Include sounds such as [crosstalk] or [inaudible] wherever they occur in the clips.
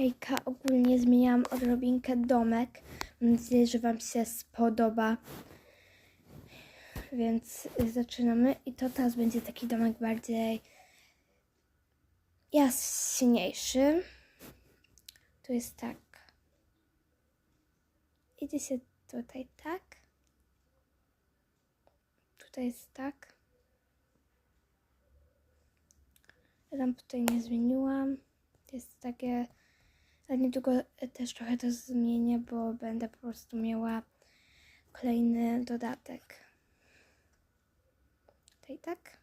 Hejka, ogólnie zmieniałam odrobinkę domek. Mam nadzieję, że Wam się spodoba. Więc zaczynamy. I to teraz będzie taki domek bardziej jaśniejszy. Tu jest tak. Idzie się tutaj tak. Tutaj jest tak. Ja tam tutaj nie zmieniłam. Jest takie. Niedługo też trochę to zmienię, bo będę po prostu miała kolejny dodatek. Tutaj tak.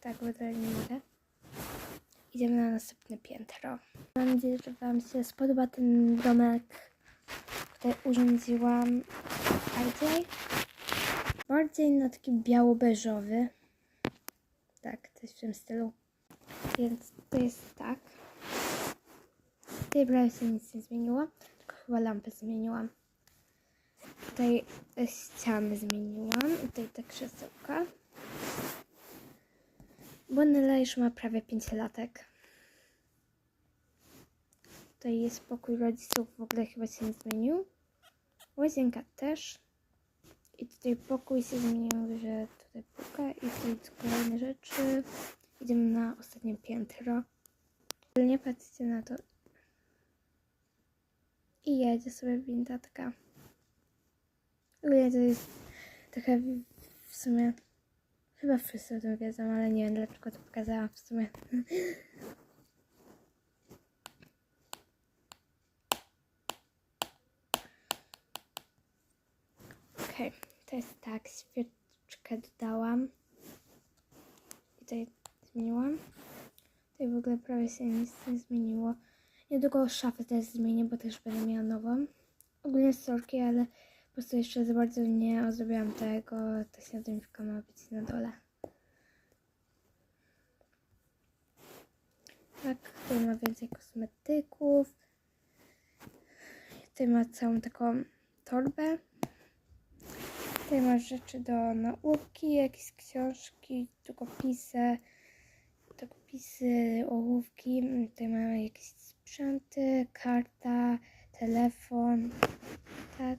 Tak, mogę. Idziemy na następne piętro. Mam nadzieję, że Wam się spodoba ten domek. Tutaj urządziłam bardziej. Bardziej na taki biało-beżowy. Tak, coś w tym stylu. Więc to jest tak. Tutaj prawie się nic nie zmieniło, tylko chyba lampę zmieniłam. Tutaj ściany zmieniłam. I tutaj te krzesełka. Bo Nela już ma prawie 5 latek. Tutaj jest pokój rodziców, w ogóle chyba się nie zmienił. Łazienka też. I tutaj pokój się zmienił, że tutaj puka i tutaj kolejne rzeczy. Idziemy na ostatnie piętro. Nie patrzcie na to. I jedzie sobie winda taka. Ogólnie to jest trochę w- sumie... Chyba wszyscy o tym wiedzą, ale nie wiem dlaczego to pokazałam w sumie. [laughs] To jest tak, świeczkę dodałam. I tutaj zmieniłam. Tutaj w ogóle prawie się nic nie zmieniło. Niedługo szafę też zmienię, bo też będę miała nową. Ogólnie sorki, ale po prostu jeszcze za bardzo nie ozdobiłam tego. Ta śniadaniówka ma być na dole. Tak, tutaj ma więcej kosmetyków. Tutaj ma całą taką torbę. Tutaj masz rzeczy do nauki, jakieś książki, długopisy, długopisy, ołówki. Tutaj mamy jakieś sprzęty, karta, telefon, tak.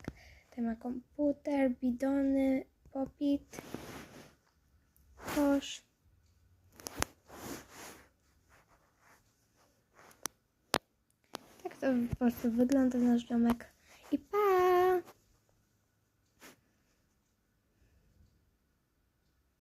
Tutaj ma komputer, bidony, popit, kosz. Tak to po prostu wygląda nasz domek. I pa!